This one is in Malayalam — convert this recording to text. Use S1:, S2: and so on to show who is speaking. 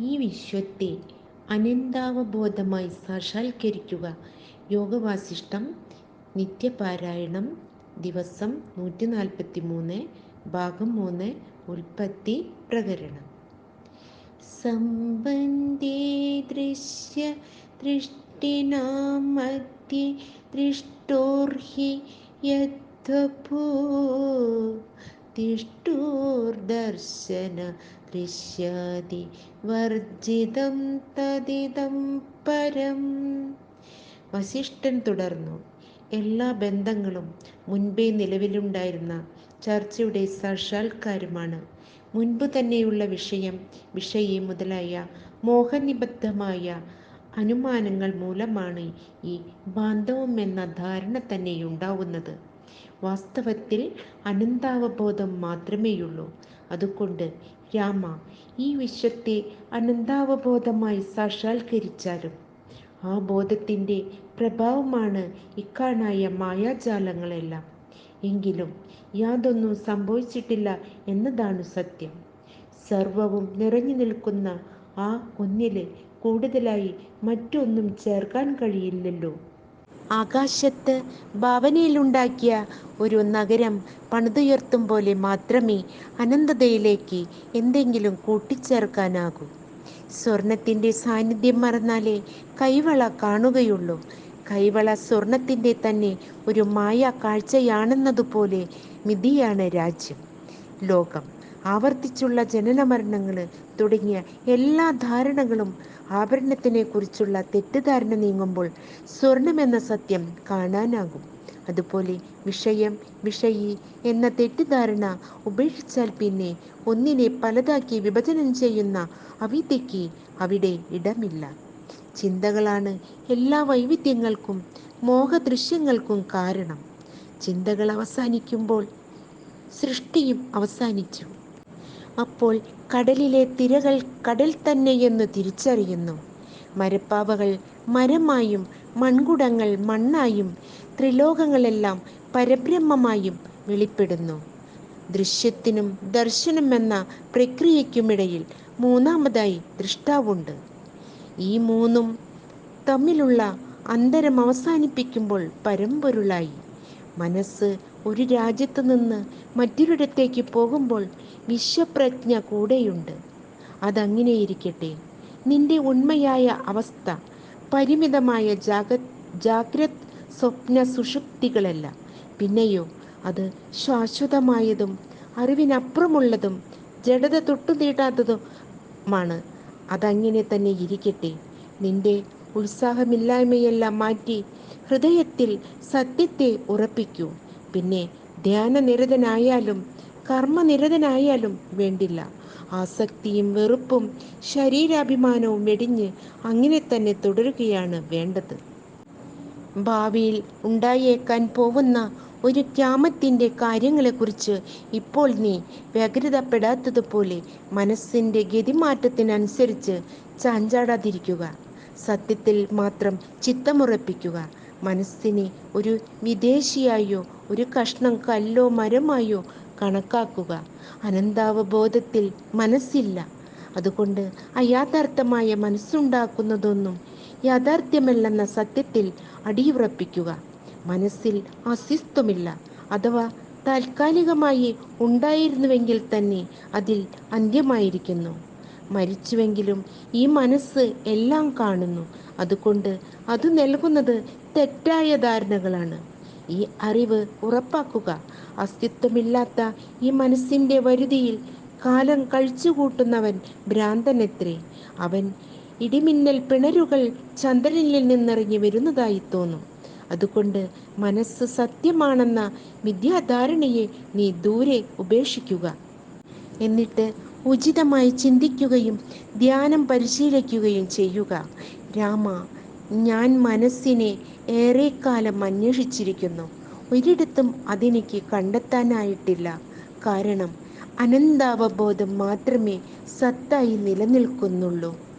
S1: ഈ വിശ്വത്തെ അനന്താവബോധമായി സാക്ഷാത്കരിക്കുക. യോഗവാസിഷ്ടം നിത്യപാരായണം ദിവസം നൂറ്റി നാൽപ്പത്തി മൂന്ന് ഭാഗം മൂന്ന് ഉൽപ്പത്തി പ്രകരണം. സംബന്ധേ ദൃശ്യ ദൃഷ്ടിനാം ദൃഷ്ടോർഹി യദ്വപൂ തിഷ്ടൂർദർശന ദൃശ്യാതി വർജിതം തതിതം പരം. വസിഷ്ഠൻ തുടർന്നു. എല്ലാ ബന്ധങ്ങളും മുൻപേ നിലവിലുണ്ടായിരുന്ന ചർച്ചയുടെ സാക്ഷാത്കാരമാണ്. മുൻപ് തന്നെയുള്ള വിഷയം വിഷയി മുതലായ മോഹനിബദ്ധമായ അനുമാനങ്ങൾ മൂലമാണ് ഈ ബാന്ധവം എന്ന ധാരണ തന്നെയുണ്ടാവുന്നത്. വാസ്തവത്തിൽ അനന്താവബോധം മാത്രമേയുള്ളൂ. അതുകൊണ്ട് രാമ ഈ വിശ്വത്തെ അനന്താവബോധമായി സാക്ഷാത്കരിച്ചാലും ആ ബോധത്തിന്റെ പ്രഭാവമാണ് ഇക്കാണായ മായാജാലങ്ങളെല്ലാം. എങ്കിലും യാതൊന്നും സംഭവിച്ചിട്ടില്ല എന്നതാണ് സത്യം. സർവവും നിറഞ്ഞു നിൽക്കുന്ന ആ ഒന്നിൽ കൂടുതലായി മറ്റൊന്നും ചേർക്കാൻ കഴിയില്ലല്ലോ. ആകാശത്ത് ഭാവനയിലുണ്ടാക്കിയ ഒരു നഗരം പണിതുയർത്തും പോലെ മാത്രമേ അനന്തതയിലേക്ക് എന്തെങ്കിലും കൂട്ടിച്ചേർക്കാനാകൂ. സ്വർണത്തിന്റെ സാന്നിധ്യം മറന്നാലേ കൈവള കാണുകയുള്ളൂ. കൈവള സ്വർണത്തിന്റെ തന്നെ ഒരു മായ കാഴ്ചയാണെന്നതുപോലെ മിതിയാണ് രാജ്യം. ലോകം ആവർത്തിച്ചുള്ള ജനനമരണങ്ങൾ തുടങ്ങിയ എല്ലാ ധാരണകളും ആഭരണത്തിനെ കുറിച്ചുള്ള തെറ്റിദ്ധാരണ നീങ്ങുമ്പോൾ സ്വർണമെന്ന സത്യം കാണാനാകും. അതുപോലെ വിഷയം വിഷയി എന്ന തെറ്റിദ്ധാരണ ഉപേക്ഷിച്ചാൽ പിന്നെ ഒന്നിനെ പലതാക്കി വിഭജനം ചെയ്യുന്ന അവിദ്യയ്ക്ക് അവിടെ ഇടമില്ല. ചിന്തകളാണ് എല്ലാ വൈവിധ്യങ്ങൾക്കും മോഹദൃശ്യങ്ങൾക്കും കാരണം. ചിന്തകൾ അവസാനിക്കുമ്പോൾ സൃഷ്ടിയും അവസാനിച്ചു. അപ്പോൾ കടലിലെ തിരകൾ കടൽ തന്നെയെന്ന് തിരിച്ചറിയുന്നു. മരപ്പാവകൾ മരമായും മൺകുടങ്ങൾ മണ്ണായും ത്രിലോകങ്ങളെല്ലാം പരബ്രഹ്മമായും വെളിപ്പെടുന്നു. ദൃശ്യത്തിനും ദർശനം എന്ന പ്രക്രിയയ്ക്കുമിടയിൽ മൂന്നാമതായി ദൃഷ്ടാവുണ്ട്. ഈ മൂന്നും തമ്മിലുള്ള അന്തരം അവസാനിപ്പിക്കുമ്പോൾ പരമ്പൊരുളായി. മനസ്സ് ഒരു രാജ്യത്ത് നിന്ന് മറ്റൊരിടത്തേക്ക് പോകുമ്പോൾ വിശ്വപ്രജ്ഞ കൂടെയുണ്ട്. അതങ്ങനെയിരിക്കട്ടെ. നിന്റെ ഉണ്മയായ അവസ്ഥ പരിമിതമായ ജാഗ ജാഗ്രത് സ്വപ്ന സുഷുപ്തികളല്ല. പിന്നെയോ അത് ശാശ്വതമായതും അറിവിനപ്പുറമുള്ളതും ജഡത തൊട്ടു നീട്ടാത്തതുമാണ് അതങ്ങനെ തന്നെ ഇരിക്കട്ടെ. നിന്റെ ഉത്സാഹമില്ലായ്മയെല്ലാം മാറ്റി ഹൃദയത്തിൽ സത്യത്തെ ഉറപ്പിക്കൂ. പിന്നെ ധ്യാനനിരതനായാലും കർമ്മനിരതനായാലും വേണ്ടില്ല. ആസക്തിയും വെറുപ്പും ശരീരാഭിമാനവും വെടിഞ്ഞ് അങ്ങനെ തന്നെ തുടരുകയാണ് വേണ്ടത്. ഭാവിയിൽ ഉണ്ടായേക്കാൻ പോകുന്ന ഒരു ക്യാമത്തിന്റെ കാര്യങ്ങളെക്കുറിച്ച് ഇപ്പോൾ നീ വ്യഗ്രതപ്പെടാത്തതുപോലെ മനസ്സിന്റെ ഗതിമാറ്റത്തിനനുസരിച്ച് ചാഞ്ചാടാതിരിക്കുക. സത്യത്തിൽ മാത്രം ചിത്തമുറപ്പിക്കുക. മനസ്സിനെ ഒരു വിദേശിയായോ ഒരു കഷ്ണം കല്ലോ മരമായോ കണക്കാക്കുക. അനന്താവബോധത്തിൽ മനസ്സില്ല. അതുകൊണ്ട് അയാഥാർത്ഥമായ മനസ്സുണ്ടാക്കുന്നതൊന്നും യാഥാർത്ഥ്യമല്ലെന്ന സത്യത്തിൽ അടിയുറപ്പിക്കുക. മനസ്സിൽ അസ്തിത്വമില്ല. അഥവാ താൽക്കാലികമായി ഉണ്ടായിരുന്നുവെങ്കിൽ തന്നെ അതിൽ അന്ത്യമായിരിക്കുന്നു. മരിച്ചുവെങ്കിലും ഈ മനസ്സ് എല്ലാം കാണുന്നു. അതുകൊണ്ട് അത് നൽകുന്നത് തെറ്റായ ധാരണകളാണ്. ഈ അറിവ് ഉറപ്പാക്കുക. അസ്തിത്വമില്ലാത്ത ഈ മനസ്സിന്റെ വരുതിയിൽ കാലം കഴിച്ചുകൂട്ടുന്നവൻ ഭ്രാന്തനെത്രേ. അവൻ ഇടിമിന്നൽ പിണരുകൾ ചന്ദ്രനിൽ നിന്നിറങ്ങി വരുന്നതായി തോന്നും. അതുകൊണ്ട് മനസ്സ് സത്യമാണെന്ന വിദ്യാധാരണയെ നീ ദൂരെ ഉപേക്ഷിക്കുക. എന്നിട്ട് ഉചിതമായി ചിന്തിക്കുകയും ധ്യാനം പരിശീലിക്കുകയും ചെയ്യുക. രാമ ഞാൻ മനസ്സിനെ ഏറെക്കാലം അന്വേഷിച്ചിരിക്കുന്നു. ഒരിടത്തും അതെനിക്ക് കണ്ടെത്താനായിട്ടില്ല. കാരണം അനന്താവബോധം മാത്രമേ സത്തായി നിലനിൽക്കുന്നുള്ളൂ.